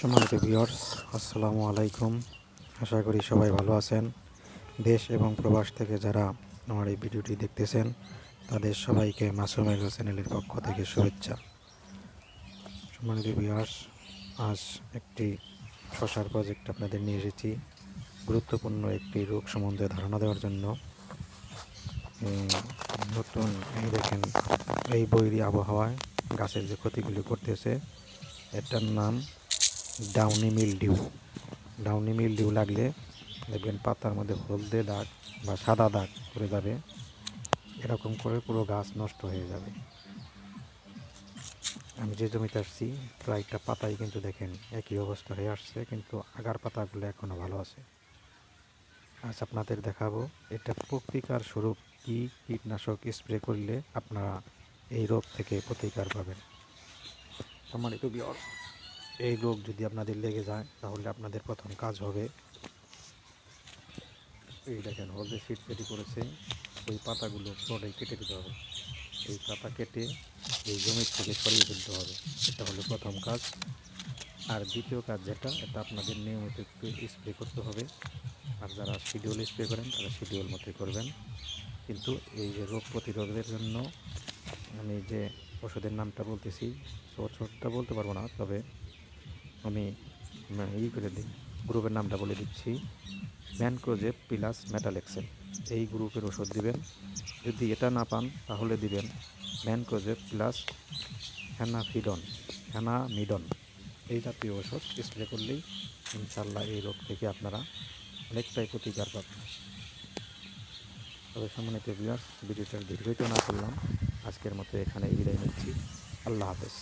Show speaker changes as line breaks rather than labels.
সম্মানিত ভিউয়ার্স, আসসালামু আলাইকুম। আশা করি সবাই ভালো আছেন। দেশ এবং প্রবাস থেকে যারা আমার এই ভিডিওটি দেখতেছেন, তাদের সবাইকে মাসুম এগ্রো চ্যানেলের পক্ষ থেকে শুভেচ্ছা। সম্মানিত ভিউয়ার্স, আজ একটি শশার প্রজেক্ট আপনাদের নিয়ে এসেছি। গুরুত্বপূর্ণ একটি রোগ সম্বন্ধে ধারণা দেওয়ার জন্য। নতুন এই দেখেন, এই বৈরী আবহাওয়ায় গাছের যে ক্ষতিগুলি করতেছে, এটার নাম ডাউনি মিলডিউ ডাউনি মিলডিউ লাগলে দেখবেন পাতার মধ্যে হলদে দাগ বা সাদা দাগ করে যাবে। এরকম করে পুরো গাছ নষ্ট হয়ে যাবে। আমি যে জমিতে আসছি, প্রায়টা পাতাই কিন্তু দেখেন একই অবস্থা হয়ে আসছে, কিন্তু আগার পাতাগুলো এখনও ভালো আছে। আজ আপনাদের দেখাবো এটা প্রতিকার স্বরূপ কী কীটনাশক স্প্রে করলে আপনারা এই রোগ থেকে প্রতিকার পাবেন। সম্মানিত বিয়র এই রোগ যদি আপনাদের লেগে যায়, তাহলে আপনাদের প্রথম কাজ হবে, এই দেখেন হলদে সিট পেটি করেছে, ওই পাতাগুলো পুরোটাই কেটে দিতে হবে। এই পাতা কেটে এই জমির থেকে সরিয়ে ফেলতে হবে। এটা হলো প্রথম কাজ। আর দ্বিতীয় কাজ যেটা, এটা আপনাদের নিয়মিত একটু স্প্রে করতে হবে। আর যারা শিডিউল স্প্রে করেন, তারা শিডিউল মতোই করবেন। কিন্তু এই যে রোগ প্রতিরোধের জন্য আমি যে ওষুধের নামটা বলতেছি ওষুধটা বলতে পারব না, তবে আমি ই করে দিই। গ্রুপের নামটা বলে দিচ্ছি। ম্যানক্রোজেব প্লাস মেটালেক্সেল এই গ্রুপের ওষুধ দিবেন। যদি এটা না পান, তাহলে দিবেন ম্যানক্রোজেব প্লাস হ্যানাফিডন হ্যানামিডন এই জাতীয় ওষুধ স্প্রে করলেই ইনশাল্লাহ এই রোগ থেকে আপনারা অনেকটাই প্রতিকার পাবেন। তবে সম্মানিত ভিউয়ার্স ভিডিওটা দীর্ঘিত না করলাম। আজকের মতো এখানে বিদায় নিচ্ছি। আল্লাহ হাফেজ।